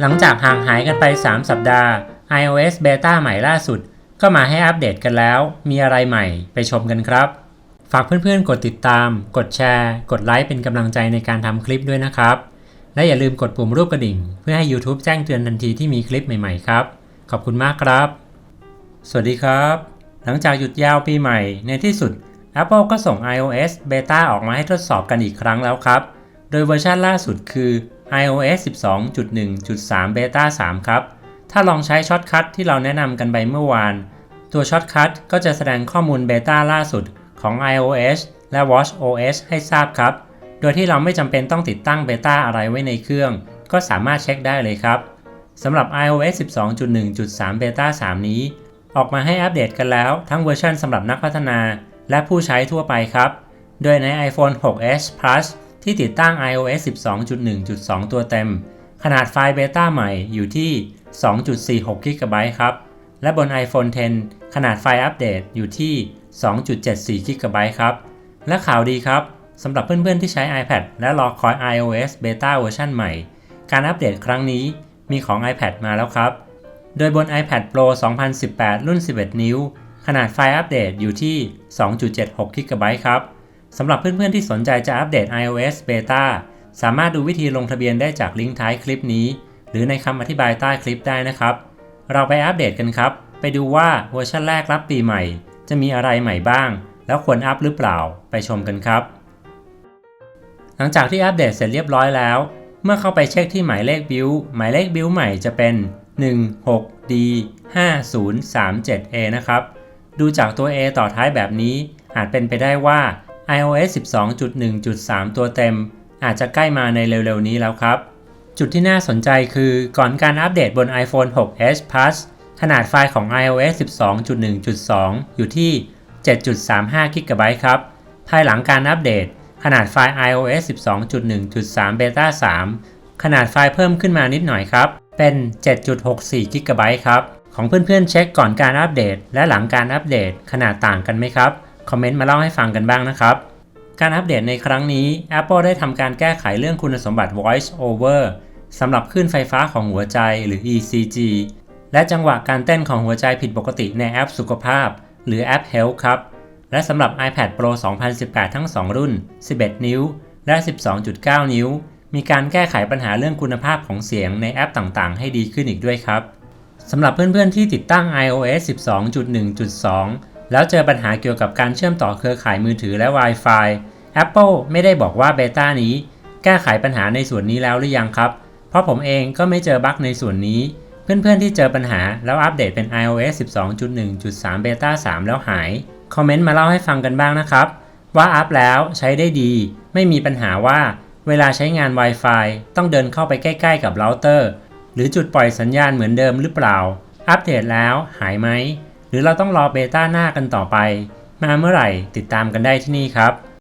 หลังจากห่างหายกันไป 3 สัปดาห์ iOS Beta ใหม่ล่าสุด ก็มาให้อัปเดตกันแล้ว มีอะไรใหม่ไปชมกันครับ ฝากเพื่อนๆ กดติดตาม กดแชร์ กดไลค์เป็นกำลังใจในการทำคลิปด้วยนะครับ และอย่าลืมกดปุ่มรูปกระดิ่ง เพื่อให้ YouTube แจ้งเตือนทันทีที่มีคลิปใหม่ๆครับ ขอบคุณมากครับ สวัสดีครับ หลังจากหยุดยาวปีใหม่ ในที่สุด Apple ก็ส่ง iOS Beta ออกมาให้ทดสอบกันอีกครั้งแล้วครับ โดยเวอร์ชันล่าสุดคือ iOS 12.1.3 Beta 3 ครับ ถ้าลองใช้ช็อตคัทที่เราแนะนำกันไปเมื่อวาน ตัวช็อตคัทก็จะแสดงข้อมูลเบต้าล่าสุดของ iOS และ watchOS ให้ทราบครับ โดยที่เราไม่จำเป็นต้องติดตั้งเบต้าอะไรไว้ในเครื่อง ก็สามารถเช็คได้เลยครับสำหรับ iOS 12.1.3 Beta 3 นี้ ออกมาให้อัปเดตกันแล้วทั้งเวอร์ชันสำหรับนักพัฒนา และผู้ใช้ทั่วไปครับ โดยใน iPhone 6s Plus ที่ติดตั้ง iOS 12.1.2 ตัวเต็ม ขนาดไฟล์เบต้าใหม่อยู่ที่ 2.46 GB ครับ และบน iPhone 10 ขนาดไฟล์อัปเดตอยู่ที่ 2.74 GB ครับ และข่าวดีครับสำหรับเพื่อนๆที่ใช้ iPad และรอคอย iOS Beta เวอร์ชันใหม่ การอัปเดตครั้งนี้มีของ iPad มาแล้วครับ โดยบน iPad Pro 2018 รุ่น 11 นิ้ว ขนาดไฟล์อัปเดตอยู่ที่ 2.76 GB ครับ สำหรับเพื่อนๆที่สนใจจะอัปเดต iOS Beta สามารถดูวิธีลงทะเบียนได้จากลิงก์ท้ายคลิปนี้ หรือในคำอธิบายใต้คลิปได้นะครับ เราไปอัปเดตกันครับ ไปดูว่าเวอร์ชันแรกรับปีใหม่ จะมีอะไรใหม่บ้าง แล้วควรอัพหรือเปล่าไปชมกันครับ หลังจากที่อัปเดตเสร็จเรียบร้อยแล้ว เมื่อเข้าไปเช็คที่หมายเลขบิลหมายเลขบิลใหม่จะเป็น 16D 5037A นะครับ ดูจากตัว A ต่อท้ายแบบนี้อาจเป็นไปได้ว่า iOS 12.1.3 ตัวเต็ม อาจจะใกล้มาในเร็วๆนี้แล้วครับ จุดที่น่าสนใจคือก่อนการอัปเดตบน iPhone 6s Plus ขนาดไฟล์ของ iOS 12.1.2 อยู่ที่ 7.35 GB ครับ ภายหลังการอัปเดต ขนาดไฟล์ iOS 12.1.3 Beta 3 ขนาดไฟล์เพิ่มขึ้นมานิดหน่อยครับ เป็น 7.64 GB ครับ ของเพื่อนๆเช็คก่อนการอัปเดต และหลังการอัปเดตขนาดต่างกันไหมครับ คอมเมนต์มาเล่าให้ฟังกันบ้างนะครับ การอัปเดตในครั้งนี้ Apple ได้ทำการแก้ไขเรื่องคุณสมบัติ Voice Over สำหรับคลื่นไฟฟ้าของหัวใจหรือ ECG และจังหวะการเต้นของหัวใจผิดปกติในแอปสุขภาพ หรือแอป Health ครับ และสำหรับ iPad Pro 2018 ทั้ง 2 รุ่น 11 นิ้ว และ 12.9 นิ้ว มีการแก้ไขปัญหาเรื่องคุณภาพของเสียงในแอปต่างๆ ให้ดีขึ้นอีกด้วยครับสำหรับเพื่อนๆที่ติดตั้ง iOS 12.1.2 แล้วเจอปัญหาเกี่ยวกับการเชื่อมต่อเครือข่ายมือถือและ Wi-Fi Apple ไม่ได้บอกว่าเบต้านี้ แก้ไขปัญหาในส่วนนี้แล้วหรือยังครับ เพราะผมเองก็ไม่เจอบั๊กในส่วนนี้ เพื่อนๆที่เจอปัญหาแล้วอัปเดตเป็น iOS 12.1.3 Beta 3 แล้วหาย คอมเมนต์มาเล่าให้ฟังกันบ้างนะครับ ว่าอัพแล้วใช้ได้ดี ไม่มีปัญหาว่า เวลาใช้งาน Wi-Fi ต้องเดินเข้าไปใกล้ ๆ กับเราเตอร์ หรือจุดปล่อยสัญญาณเหมือนเดิมหรือเปล่า อัปเดตแล้วหายไหม หรือเราต้องรอเบต้าหน้ากันต่อไป มาเมื่อไหร่ติดตามกันได้ที่นี่ครับ